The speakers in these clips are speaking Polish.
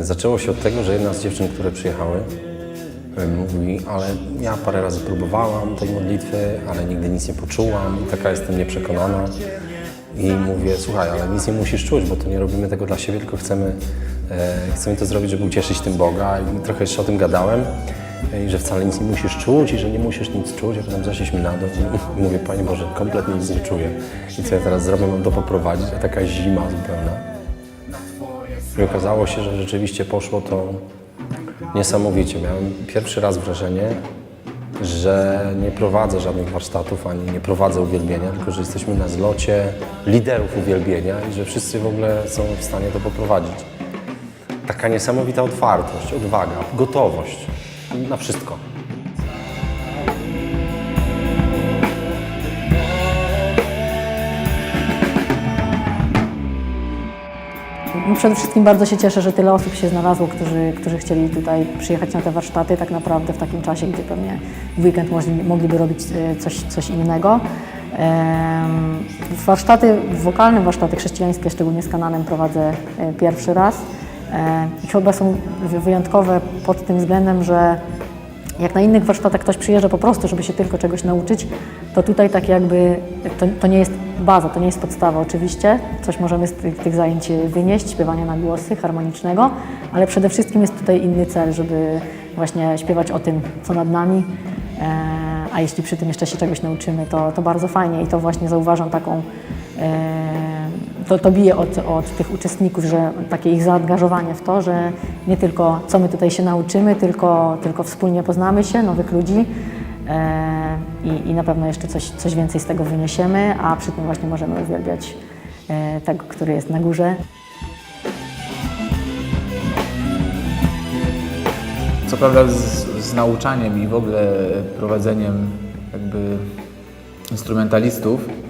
Zaczęło się od tego, że jedna z dziewczyn, które przyjechały, e, mówi, ale ja parę razy próbowałam tej modlitwy, ale nigdy nic nie poczułam i taka jestem nieprzekonana. I mówię, słuchaj, ale nic nie musisz czuć, bo to nie robimy tego dla siebie, tylko chcemy, e, chcemy to zrobić, żeby ucieszyć tym Boga. I trochę jeszcze o tym gadałem, e, i że wcale nic nie musisz czuć i że nie musisz nic czuć, a potem zeszliśmy na dół i mówię, Panie Boże, kompletnie nic nie czuję. I co ja teraz zrobię, mam to poprowadzić, a taka zima zupełna. I okazało się, że rzeczywiście poszło to niesamowicie. Miałem pierwszy raz wrażenie, że nie prowadzę żadnych warsztatów, ani nie prowadzę uwielbienia, tylko że jesteśmy na zlocie liderów uwielbienia i że wszyscy w ogóle są w stanie to poprowadzić. Taka niesamowita otwartość, odwaga, gotowość na wszystko. No Przede wszystkim bardzo się cieszę, że tyle osób się znalazło, którzy, którzy chcieli tutaj przyjechać na te warsztaty tak naprawdę w takim czasie, gdzie pewnie w weekend mogli, mogliby robić e, coś, coś innego. Warsztaty wokalne, warsztaty chrześcijańskie, szczególnie z Kananem prowadzę e, pierwszy raz. E, I chyba są wy- wyjątkowe pod tym względem, że jak na innych warsztatach ktoś przyjeżdża po prostu, żeby się tylko czegoś nauczyć, to tutaj tak jakby to, to nie jest baza, to nie jest podstawa oczywiście. Coś możemy z tych, tych zajęć wynieść, śpiewania na głosy, harmonicznego, ale przede wszystkim jest tutaj inny cel, żeby właśnie śpiewać o tym, co nad nami. E, a jeśli przy tym jeszcze się czegoś nauczymy, to, to bardzo fajnie i to właśnie zauważam taką e, to, to bije od, od tych uczestników, że takie ich zaangażowanie w to, że nie tylko co my tutaj się nauczymy, tylko, tylko wspólnie poznamy się, nowych ludzi e, i, i na pewno jeszcze coś, coś więcej z tego wyniesiemy, a przy tym właśnie możemy uwielbiać e, tego, który jest na górze. Co prawda z, z nauczaniem i w ogóle prowadzeniem jakby instrumentalistów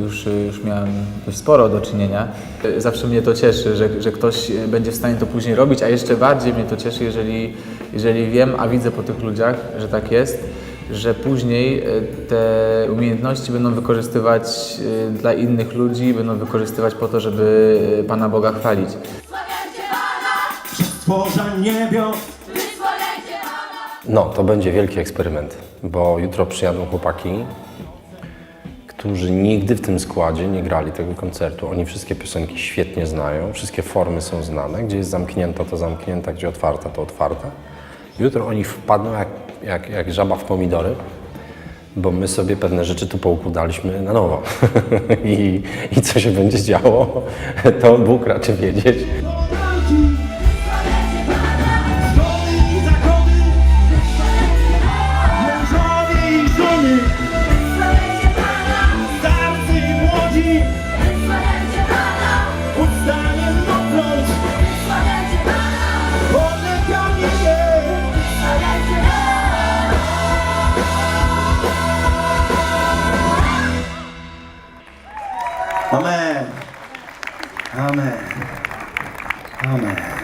już, już miałem dość sporo do czynienia. E, Zawsze mnie to cieszy, że, że ktoś e, będzie w stanie to później robić, a jeszcze bardziej mnie to cieszy, jeżeli, jeżeli wiem, a widzę po tych ludziach, że tak jest, że później e, te umiejętności będą wykorzystywać e, dla innych ludzi, będą wykorzystywać po to, żeby e, Pana Boga chwalić. No, to będzie wielki eksperyment, bo jutro przyjadą chłopaki, którzy nigdy w tym składzie nie grali tego koncertu. Oni wszystkie piosenki świetnie znają, wszystkie formy są znane. Gdzie jest zamknięta, to zamknięta, gdzie otwarta, to otwarta. Jutro oni wpadną jak, jak, jak żaba w pomidory, bo my sobie pewne rzeczy tu poukładaliśmy na nowo. I, I co się będzie działo, to Bóg raczy wiedzieć. Amen. Amen. Amen